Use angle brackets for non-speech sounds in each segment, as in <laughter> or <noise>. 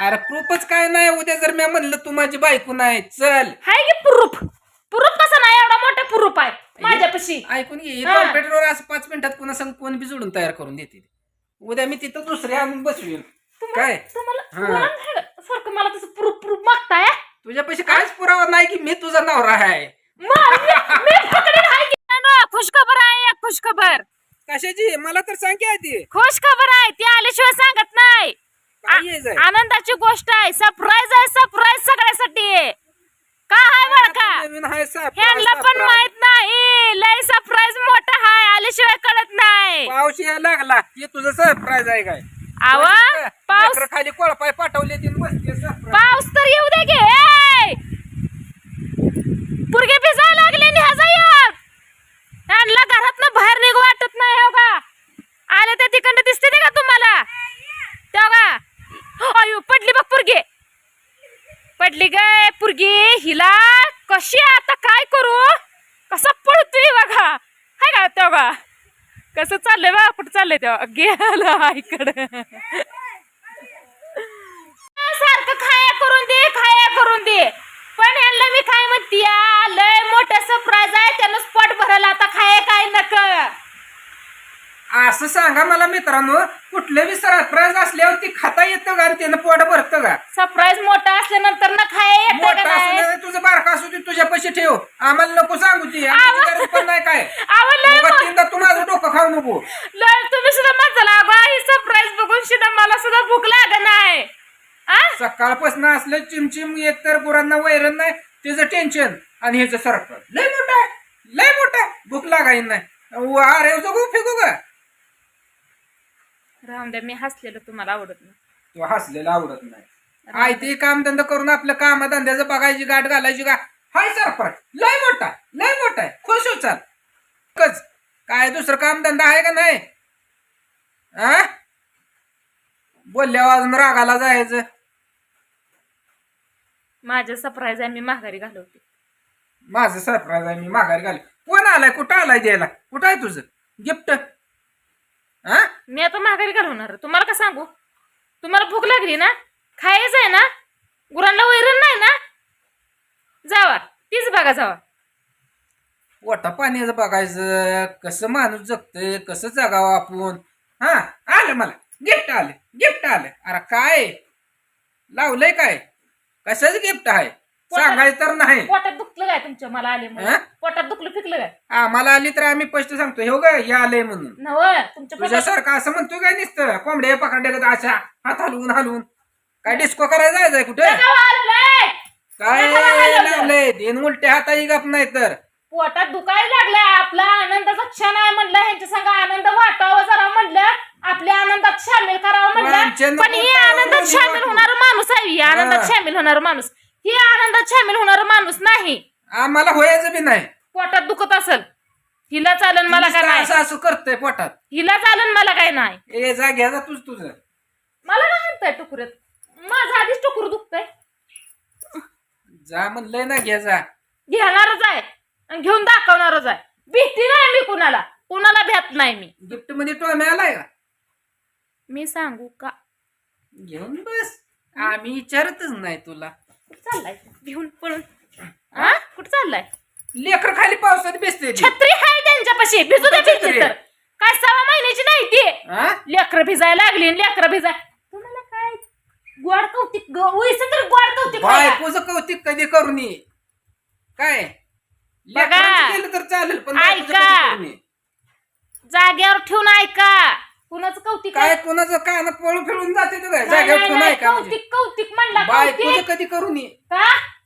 अरे प्रूफच काय नाही उद्या जर मी म्हणलं तू माझी बायको नाही चल. हाय की प्रूफ? प्रूफ कसा नाही एवढा मोठा प्रूफ आहे माझ्यापाशी. ऐकून घे हा. कॉम्प्युटरवर असं पाच मिनिटात पुन्हा संग कोण बी जोडून तयार करून देते. उद्या मी तिथं दुसरे आणून बसवीन. काय? तुम्हाला हा. सारखं मला तसं प्रूफ प्रूफ मागताय? तुझ्या पैसे काहीच पुरावा नाही की मी तुझा नवरा आहे. मग मी- मी पकडीन हाय की नाही ना? खुशखबर आहे एक खुशखबर. कशाची? मला तर सांग की आधी. खुशखबर आहे ती आल्याशिवाय सांगत नाही. आनंदाची गोष्ट आहे. सरप्राईज आहे सरप्राईज सगळ्यासाठी. बरं का आहे साप ह्यांना पण माहीत नाही. लय सरप्राईज मोठा हाय आल्याशिवाय कळत नाही. पाऊस यायला लागला. हे तुझं सरप्राईज आहे काय? आव पाऊस खाली कोळपाय पाठवले. पाऊस तर येऊ दे गे! पुरगे भिजायला लागले निहाजा योग त्यांना घरातनं बाहेर निघू वाटत नाही हो का? आले ते तिकडनं दिसते का तुम्हाला? वायू पडली बघ पुरगी. पडली गे पुरगी हिला कशी आता काय करू? कसं पडतोय बघा. हाय का तेव्हा कसं चाललंय बा कुठं चाललंय तेव्हा गेलं इकडं सारखं खाया करून दे खाया करून दे. पण यांना मी काय म्हणते लय मोठा सरप्राईज आहे त्यानं स्पॉट भरला. आता खाया काय नका. असं सांगा मला मित्रांनो कुठलं बी सरप्राईज असल्यावर ती खाता येतं का आणि त्यानं पोट भरतं का? सरप्राईज मोठा असल्यानंतर ना खाया येतं का मोठा असू नाही दे तुझं बारका असू दे तुझ्या पैसे ठेव. आम्हाला नको सांगू ती. आमची गरज पण नाही काय? <laughs> अहो, लय उगाच मो- तीनदा तू माझं डोकं खाऊ नको. लय तुम्ही सुद्धा म्हणताला अगं ही सरप्राईज बघून सुद्धा मला सुद्धा भूक लाग नाही. आ? सकाळपासून असलं चिमचिम एक तर गुरांना वैरण नाही तिचं टेन्शन आणि ह्याचं सरप्राईज लय मोठा आहे. लय मोठा. आहे. भूक लागायला नाही. अरे जगू फेकू का राहून द्या मी हसलेलं तुम्हाला आवडत नाही. तू हसलेला आवडत नाही. आय ते कामधंदा करून आपलं काम धंद्याचं बघायची गाठ घालायची का? हाय सरप्राईज लय मोठा लय मोठा आहे. खुश हो चाल. कच काय दुसरं कामधंदा आहे का नाही? आ? बोलल्यावर अजून रागाला जायचं. माझं सरप्राईज आहे मी माघारी घालवते. माझं सरप्राईज आहे मी माघारी घाल कोण आलाय? कुठं आलाय द्यायला कुठं आहे तुझं? गिफ्ट हा? मी आता माघारी घालवणार तुम्हाला का सांगू? तुम्हाला भूक लागली ना? खायचं आहे ना? गुरांना वैरण नाही ना? जावा तीच बघा जावा. पोटा पाण्याचं बघायचं कसं माणूस जगतंय कसं जगावं आपण. हा आलं मला. गिफ्ट आलं गिफ्ट आलं. अरे काय? लावलंय काय? कशाच गिफ्ट आहे? सांगायचं तर नाही. पोटात दुखलं काय तुमच्या मला आले हा? म्हणून पोटात दुखलं फिकलं काय? आम्हाला आली तर आम्ही स्पष्ट सांगतो. हे ग हे आलंय म्हणून. नव तुमच्या पोटात तुझ्यासारखं असं म्हणतो काय नुसतं? कोंबड्या पकडल्या अशा हात हलवून हलवून. काय डिस्को करायला जायचंय कुठे? नका. काय नका हलवलं. लावलंय दिन उलट्या हाताही गप नाही तर. पोटात दुखायला लागलाय. आपला आनंदाचा क्षण आहे म्हणलं ह्यांच्या संग आनंद वाटावा जरा म्हणलं. आपल्या आनंदात सामील करावं म्हणलं. पण ही आनंदात करू, सामील. होणार माणूस आहे ही. आनंदात हा. सामील होणार माणूस. ही आनंदात सामील होणार माणूस नाही. आम्हाला होयाचं बी नाही. पोटात दुखत असल. हिला चालन मला काय नाही? असं असं करतोय पोटात. हिला चालन मला काय नाही. ए जा घ्या जा तुझ तुझं. मला काय म्हणताय टुकुऱ्यात माझं आधीच टुकुर दुखतंय. जा म्हणलंय ना घ्या जा. घेणारच आहे आणि घेऊन दाखवणारच आहे. भीती नाही मी कुणाला. कुणाला भ्यात नाही मी. गिफ्टमध्ये टोम्या आलाय का? मी सांगू का? घेऊन बस. आम्ही विचारतच नाही तुला. कुठं चाललाय? घेऊन पळून. हा? कुठं चाललाय? लेकर खाली पावसात बेसते. छत्री आहे त्यांच्यापाशी भिजू दे कुठं भिजली छत्री तर. काय सहा महिन्याची नाही ती. हा? लेकर भिजायला लागली लेकर भिजाय. तुम्हाला काय? गोड कौतिक उईस तर गोड कौतिक का? बायकोचं कौतिक कधी करू नये. काय? बघा. लेकरांचं केलं तर चालेल पण बायकोचं ऐका. कधी करू नये. जाग्यावर ठेवून ऐका. कुणाचं कौतिक काय आहे? कोणाचं फिरून जाते तू काय नाही, जागेवर नाही, ठेवून नाही, ऐका म्हणजे? कौतिक कौतिक म्हणला बायकोचं कौतिक. कधी करू नये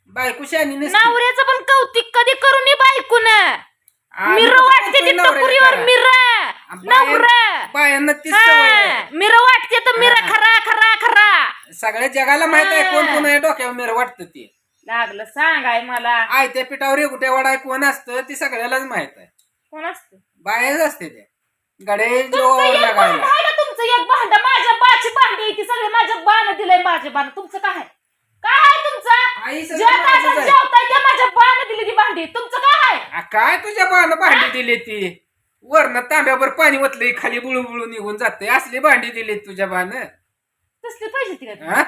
बायको शानी नसते. नवऱ्याचं पण कौतिक कधी करू नये बायकून? आम्ही मिर वाटते ती नवऱ्याला टकुरीवर करा. मिर. बाया- नवर. बायांना तीच सवय आहे. मिर वाटते तर मिर हा. खरा खरा खरा. सगळ्या जगाला माहीत आहे. कोण कोण आहे डोक्यावर मेर वाटतं ते. लागलं सांगाय मला. आय त्या पिठावर एकुट्या वडाय कोण असतं ते सगळ्यालाच माहीत आहे. कोण असतं? बायाच असते ते. गडे तुमचं एक भांड लागायला आहे का तुमचं? एक भांड माझ्या बाची भांडी ती सगळे माझ्या बाण दिलंय माझे बाण. तुमचं काय? आहे? काय आहे तुमचं? सगळं माझंच आहे. जेवताय माझ्या बाण दिली ती भांडी. तुमचं काय आहे? आ, काय तुझ्या बाण भांडी दिली ती? वरनं तांब्यावर पाणी ओतलंय खाली बुळू बुळू निघून जाते असली भांडी दिली तुझ्या बाण? तसली पाहिजे ती का हा?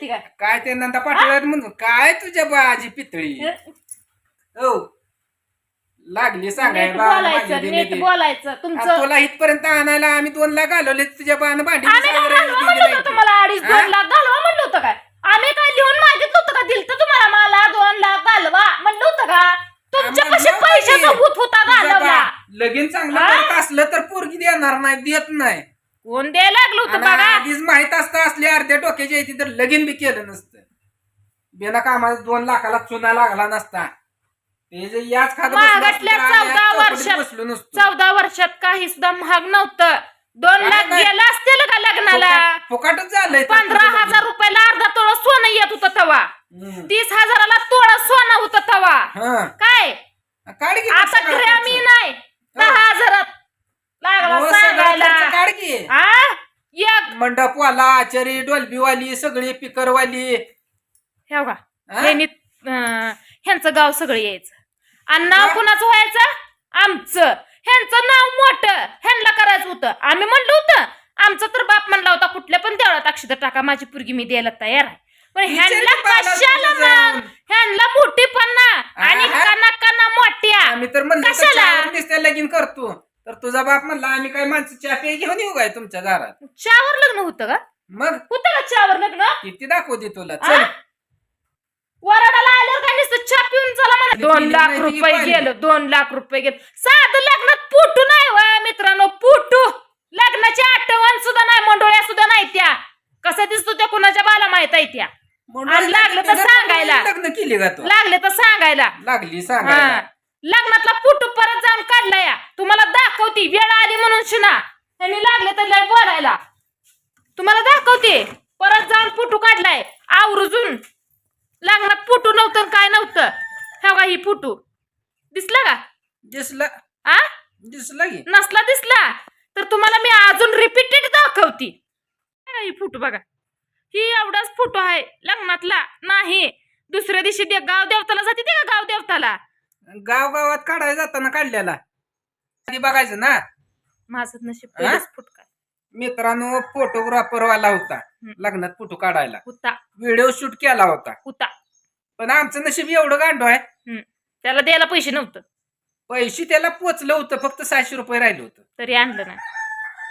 काय? काय ते नंदा पाठवल्यात म्हणून? काय तुझ्या बाजी पितळी? हो लागली सांगाय नीट बा, माझी बोलायचं दिली नीट ती. बोलायचं आ, तुमचं तुला इथपर्यंत आणायला आम्ही दोन लाख घालवले तुझ्या बाण भांडी आम्ही काय घालवा म्हणलं होतं. तुम्हाला अडीच हा? दोन लाख घालवा म्हणलं होतं काय आम्ही काय लिहून मागितलं होतं का दिलं तुम्हाला मला दोन लाख घालवा म्हणलं होतं का तुमच्या पैशाचा. भूत होता घालवला लगीन चांगलं हा? करत असलं तर पोरगी देणार नाही देत नाही कोण द्यायला लागलं होतं आणि बघा आधीच माहीत असतं असली अर्ध्या डोक्याची येते तर लगीन बी केलं नसतं बिना कामाला दोन लाखाला चुना लागला नसता ते जे याच खात चौदा वर्षात बसलो नसतो. चौदा वर्षात काही सुद्धा महाग नव्हतं. दोन लाख नाही. गेलं असतील का लग्नाला? फुकट- फुकटच झालंय पंधरा हजार रुपयाला अर्धा तोळा सोनं येत होतं तवा. हम्म. तीस हजाराला तोळा सोनं होतं तवा. हा. काय? काढ की आता सगळा खर्च. आम्ही नाही. दहा हजारात लागला हो, सगळा सांगायला. खर्च काढ की. आ? एक मंडपवाला आचारी डोलबीवाली सगळी पिकरवाली. हे बघा. हा? ह्यांनी अं, ह्यांचं गाव सगळं यायचं. आणि नाव? कुणाचं व्हायचं? आमचं. ह्यांचं नाव मोठं. ह्यांना करायचं होतं. आम्ही म्हणलं होतं. आमचा तर बाप म्हणला होता कुठल्या पण देवळात अक्षत टाका माझी पुरगी मी द्यायला तयार आहे. पण ह्यांना कशाला. मग? ह्यांना मोठी पन्ना आणि. कना कना मोठ्या. आम्ही तर म्हणलं तर कशाला? चहावर नुसतं लगीन करतो. तर तुझा बाप म्हणला आम्ही काय माणसं चहा पे घेऊन येऊ काय तुमच्या दारात चहावर लग्न होतं का? मग? होतं का चहावर लग्न? किती दाखवते तुला? आ? वराडाला आल्यावर नुसतं चहा पिऊन चला म्हणा. दोन लाख रुपये. गेलं दोन लाख रुपये गेलं. साधं लग्नात पुटू नाही वा मित्रांनो पुटू. लग्नाची आठवण सुद्धा नाही मंडोळ्या सुद्धा नाही त्या. कसा दिसतो त्या कुणाच्या बाला माहीत आहे त्या? आणि लागलं तर सांगायला. लग्न केली का तू? लागले तर सांगायला. लागली. सांगायला. लग्नातला पुटू परत जाऊन काढला या. तुम्हाला दाखवती वेळ आली म्हणून शिना. त्यांनी लागले तर लय बोलायला. तुम्हाला दाखवते परत जाऊन पुटू काढलाय. आवरुजून. लग्नात पुटू नव्हतं नव्हतं हे बघा ही पुटू दिसला का? दिसला. आ? दिसला की. नसला दिसला. तर तुम्हाला मी अजून रिपीटेड दाखवती. हे ही फोटो बघा. ही एवढाच फोटो आहे लग्नातला. नाही. दुसऱ्या दिवशी दे- गाव देवताला जाते ते का गाव देवताला? गाव गावात काढायला जाताना काढलेला. आधी बघायचं ना. माझं नशीब हा? पहिलेच फुटका मित्रांनो फोटोग्राफर वाला होता. हम्म. लग्नात फोटो काढायला. होता. व्हिडिओ शूट केला होता. होता. पण आमचं नशीब एवढं गांडो आहे. त्याला द्यायला पैसे नव्हतं. पैसे त्याला पोचलं होतं फक्त सहाशे रुपये राहिलं होतं. तरी आणलं नाही.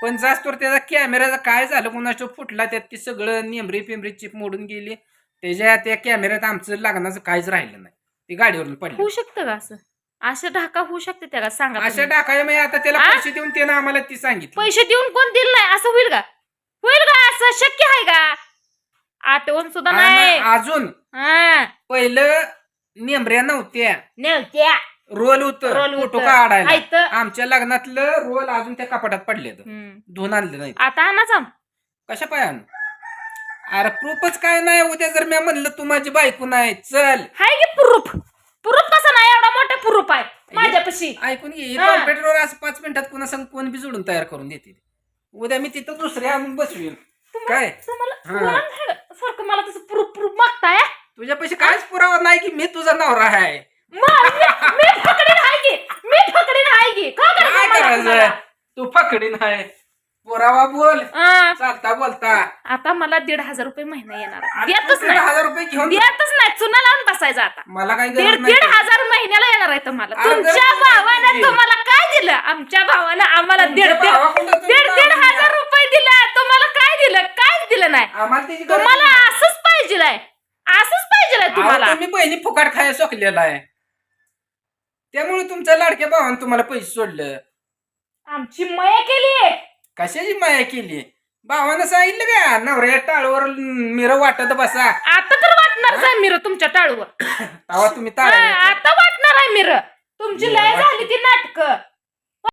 पण जास्त तर त्याचा कॅमेराचा काय झालं कुणाचं फुटला त्यात ती सगळं नेमरी पिंबरी चिप मोडून गेली. त्याच्या त्या कॅमेऱ्यात आमचं लग्नाचं काहीच राहिलं नाही. ती गाडीवरून पडली. होऊ शकतं का असं? असं ढाका होऊ शकते त्या का? सांगा अशा तुम्ही. टाकाय मग आता त्याला आ? पैसे देऊन त्यानं आम्हाला ती सांगितलं. पैसे देऊन कोण दिलं नाही? असं होईल का? होईल का असं? शक्य आहे का? आठवण सुद्धा नाही. आणि अजून हा. पहिलं नेमऱ्या नव्हत्या. नव्हत्या. रोल होत. Roll photo. काढायला. आयतं. आमच्या लग्नातलं रोल अजून त्या कपाटात पडले हम्म. धुवून आणले नाही आता आणा जाम कशा पायानं अरे प्रूफच काय नाही. उद्या जर मी म्हणलं तू माझी बायको नाही चल. हाय की प्रूफ? प्रूफ कसा नाही? एवढा मोठा प्रूफ आहे. माझ्यापाशी. ऐकून घे. हा. कॉम्प्युटरवर असं पाच मिनिटात कुणा संग कोण बी जोडून तयार करून देते उद्या मी तिथं दुसऱ्या आणून बसवीन. काय? तुम्हाला हा. सारखं मला तसं प्रूफ प्रूफ मागताय तुझ्यापाशी काहीच पुरावा नाही की मी तुझा नवरा आहे. मग मी- मी फकडीन आहे की? मी फकडीन आहे की? का काय करायचं मला करायचं? तुम्हाला? तू पकडीन आहे पुरावा बोल. चालता बोलता. आता मला दीड हजार रुपये महिना येणार. देतच तू नाही. दीड हजार रुपये घेऊन. देतच नाही. चुना लावून बसायचं आता. मला काही दीड गरज दीड नाही. हजार महिन्याला येणार आहे तुम्हाला. तुमच्या भावानं? तुम्हाला काय दिलं? आमच्या भावानं आम्हाला दीड तुमच्या दीड तुम्ही दीड दीड लावून हजार द्या. रुपये दिला तुम्हाला काय दिलं काहीच दिलं नाही आम्हाला त्याची गरज तुम्हाला नाही. असंच पाहिजे असंच पाहिजे अहो, तुम्हाला. तुम्ही बहिणी फुकाट खाया सोकलेला आहे. त्यामुळे तुमच्या लाडक्या भावानं तुम्हाला पैसे सोडलं. आमची मया केली कशाची माया केली? भावानं सांगितलं का? नवऱ्या टाळवर मिर वाटत बसा. आता तर वाटणारच आहे मिर तुमच्या टाळूवर. तेव्हा तुम्ही हा, आता वाटणार आहे मिर. तुमची मिरं लय वाटते. झाली ती नाटक.